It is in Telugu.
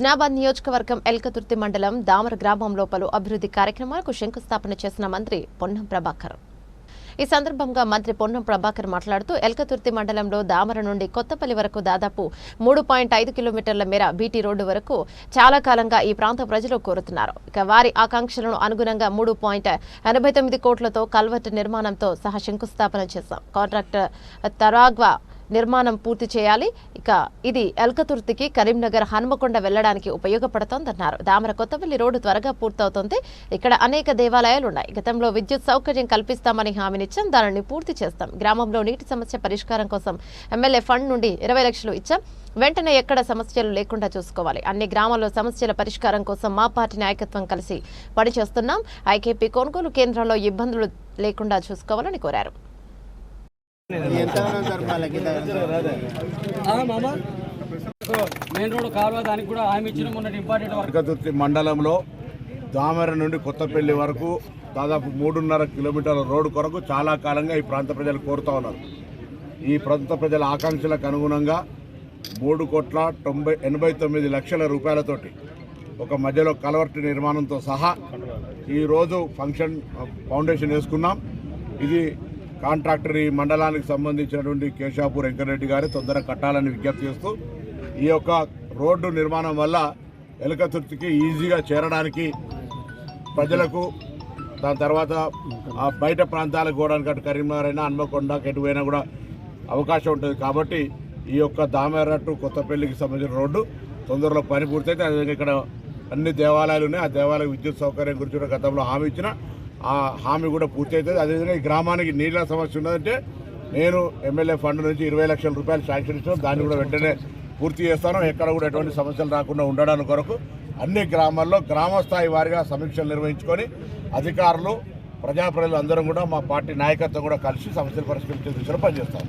హుస్నాబాద్ నియోజకవర్గం ఎల్కతుర్తి మండలం దామర గ్రామంలో పలు అభివృద్ధి కార్యక్రమాలకు శంకుస్థాపన చేసిన మంత్రి పొన్నం ప్రభాకర్. ఈ సందర్భంగా మంత్రి పొన్నం ప్రభాకర్ మాట్లాడుతూ ఎల్కతుర్తి మండలంలో దామర నుండి కొత్తపల్లి వరకు దాదాపు మూడు పాయింట్ ఐదు కిలోమీటర్ల మేర బీటీ రోడ్డు వరకు చాలా కాలంగా ఈ ప్రాంత ప్రజలు కోరుతున్నారు. ఇక వారి ఆకాంక్షలను అనుగుణంగా మూడు పాయింట్ ఎనభై తొమ్మిది కోట్లతో కల్వర్ట్ నిర్మాణంతో సహా శంకుస్థాపన చేశాం. కాంట్రాక్టర్ తరాగ్వా నిర్మాణం పూర్తి చేయాలి. ఇక ఇది ఎల్కతుర్తికి కరీంనగర్ హనుమకొండ వెళ్ళడానికి ఉపయోగపడుతోందన్నారు. దామర కొత్తపల్లి రోడ్డు త్వరగా పూర్తవుతోంది. ఇక్కడ అనేక దేవాలయాలు ఉన్నాయి గతంలో విద్యుత్ సౌకర్యం కల్పిస్తామని హామీనిచ్చాం. దానిని పూర్తి చేస్తాం. గ్రామంలో నీటి సమస్య పరిష్కారం కోసం ఎమ్మెల్యే ఫండ్ నుండి ఇరవై లక్షలు ఇచ్చాం. వెంటనే ఎక్కడ సమస్యలు లేకుండా చూసుకోవాలి. అన్ని గ్రామాల్లో సమస్యల పరిష్కారం కోసం మా పార్టీ నాయకత్వం కలిసి పనిచేస్తున్నాం. ఐకేపీ కొనుగోలు కేంద్రంలో ఇబ్బందులు లేకుండా చూసుకోవాలని కోరారు. మెయిన్ రోడ్ కాలువ దానికి కూడా హామీ ఇచ్చిన మొన్నటి ఇంపార్టెంట్ మండలంలో దామెర నుండి కొత్తపల్లి వరకు దాదాపు మూడున్నర కిలోమీటర్ల రోడ్డు కొరకు చాలా కాలంగా ఈ ప్రాంత ప్రజలు కోరుతా ఉన్నారు. ఈ ప్రాంత ప్రజల ఆకాంక్షలకు అనుగుణంగా మూడు కోట్ల తొంభై ఎనభై తొమ్మిది లక్షల రూపాయలతోటి ఒక మధ్యలో కలవర్టి నిర్మాణంతో సహా ఈరోజు ఫంక్షన్ ఫౌండేషన్ వేసుకున్నాం. ఇది కాంట్రాక్టర్ ఈ మండలానికి సంబంధించినటువంటి కేశాపూర్ వెంకరెడ్డి గారు తొందరగా కట్టాలని విజ్ఞప్తి చేస్తూ ఈ యొక్క రోడ్డు నిర్మాణం వల్ల ఎలకతుర్తికి ఈజీగా చేరడానికి ప్రజలకు దాని తర్వాత ఆ బయట ప్రాంతాలకు పోవడానికి అటు కరీంనగర్ అయినా హన్మకొండ ఎటు పోయినా కూడా అవకాశం ఉంటుంది కాబట్టి ఈ యొక్క దామేరట్టు కొత్తపల్లికి సంబంధించిన రోడ్డు తొందరలో పని పూర్తయితే అదేవిధంగా ఇక్కడ అన్ని దేవాలయాలు ఉన్నాయి. ఆ దేవాలయ విద్యుత్ సౌకర్యం గురించి గతంలో హామీ ఇచ్చిన. ఆ హామీ కూడా పూర్తి అవుతుంది అదేవిధంగా ఈ గ్రామానికి నీళ్ళ సమస్య ఉన్నదంటే నేను ఎమ్మెల్యే ఫండ్ నుంచి ఇరవై లక్షల రూపాయలు శాంక్షన్ ఇస్తాను. దాన్ని కూడా వెంటనే పూర్తి చేస్తాను. ఎక్కడ కూడా ఎటువంటి సమస్యలు రాకుండా ఉండడానికి కొరకు అన్ని గ్రామాల్లో గ్రామస్థాయి వారిగా సమీక్షలు నిర్వహించుకొని అధికారులు ప్రజాప్రతినిధులు అందరం కూడా మా పార్టీ నాయకత్వం కూడా కలిసి సమస్యలు పరిష్కరించే దిశలో పనిచేస్తాం.